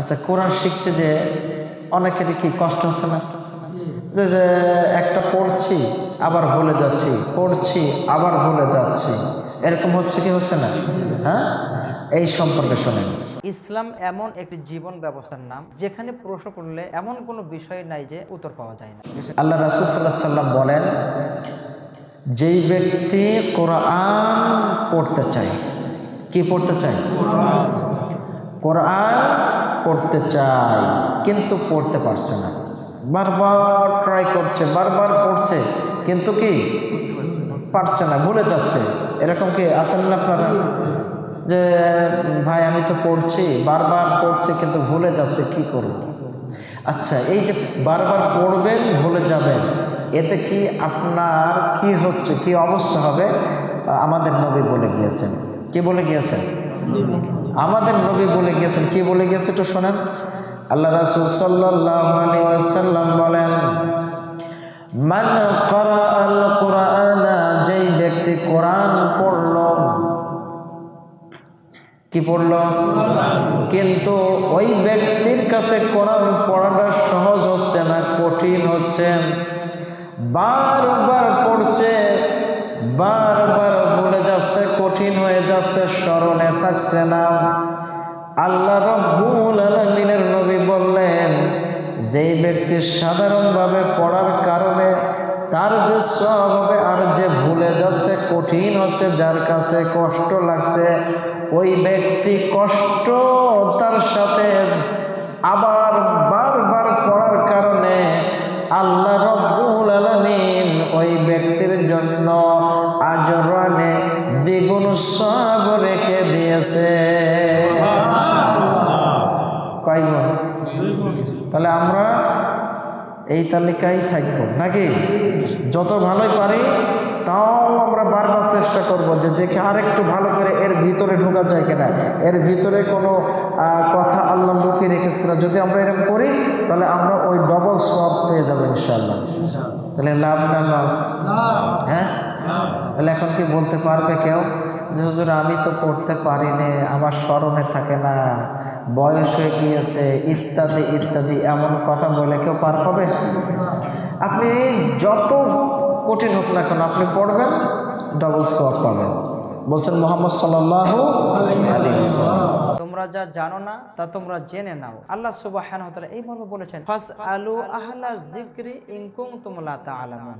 আচ্ছা কোরআন শিখতে যে অনেকেরই কি কষ্ট হচ্ছে না? যে যে একটা পড়ছি আবার ভুলে যাচ্ছি পড়ছি আবার ভুলে যাচ্ছি এরকম হচ্ছে কি হচ্ছে না? হ্যাঁ? এই সম্পর্কে শোনেন। ইসলাম এমন একটি জীবন ব্যবস্থার নাম যেখানে প্রশ্ন করলে এমন কোনো বিষয় নাই যে উত্তর পাওয়া যায় না। আল্লাহ রাসুল সাল্লাহ সাল্লাম বলেন যেই ব্যক্তি কোরআন পড়তে চায় কি পড়তে চায়? কোরআন পড়তে চায়, কিন্তু পড়তে পারছে না। বারবার ট্রাই করছে, বারবার পড়ছে, কিন্তু কি পারছে না, ভুলে যাচ্ছে। এরকম কি আছেন না আপনারা? যে, ভাই, আমি তো পড়ছি, বারবার পড়ছি, কিন্তু ভুলে যাচ্ছে, কি করব? আচ্ছা এই যে বারবার পড়বেন, ভুলে যাবেন, এতে কি আপনার কি হচ্ছে, কি অবস্থা হবে? আমাদের নবী বলে গিয়েছেন। কি বলে গিয়েছেন? আমাদের নবী বলে গিয়েছেন, কি বলে গিয়েছে একটু শোনেন? আল্লাহ রাসুল সাল্লাম বলেন, মান আল যেই ব্যক্তি কোরআন পড়ল। কি পড়ল? কিন্তু ওই ব্যক্তির কাছে কোরআন পড়াটা সহজ হচ্ছে না, কঠিন হচ্ছে। বারবার পড়ছে, বারবার যাচ্ছে কঠিন হয়ে যাচ্ছে, স্মরণে থাকছে না। আল্লাহ রব্বুল আলমিনের নবী বললেন যেই ব্যক্তি সাধারণভাবে পড়ার কারণে তার যে সব হবে আর যে ভুলে যাচ্ছে, কঠিন হচ্ছে, যার কাছে কষ্ট লাগছে, ওই ব্যক্তি কষ্ট তার সাথে আবার বারবার পড়ার কারণে আল্লাহ রব্বুল আলমিন ওই ব্যক্তির জন্য আজরানে সব রেখে দিয়েছে। কয় গুণ? তাহলে আমরা এই তালিকায় থাকব নাকি? যত ভালোই পারি তাও আমরা বারবার চেষ্টা করব যে দেখে আরেকটু ভালো করে এর ভিতরে ঢোকা যায় কিনা। এর ভিতরে কোনো কথা আল্লাহ লুকিয়ে রেখেছে কিনা। যদি আমরা এরকম করি তাহলে আমরা ওই ডবল সব পেয়ে যাব ইনশাল্লাহ তাহলে লাভ না লস হ্যাঁ? তাহলে এখন কি বলতে পারবে কেউ যে, হুজুর, আমি তো পড়তে পারি নে আমার স্মরণে থাকে না। বয়স হয়ে গিয়েছে, ইত্যাদি ইত্যাদি, এমন কথা বলে কেউ পার পাবে? আপনি যত কঠিন হোক না কেন, আপনি পড়বেন ডবল সোয়াব পাবেন। বলছেন মোহাম্মদ সাল্লাহ তোমরা যা জানো না, তা তোমরা জেনে নাও। আল্লাহ সুবাহ এই বলেছেন ফাস আলু আহলা জিক্রি ইনকুম তোমলা তা আলামুন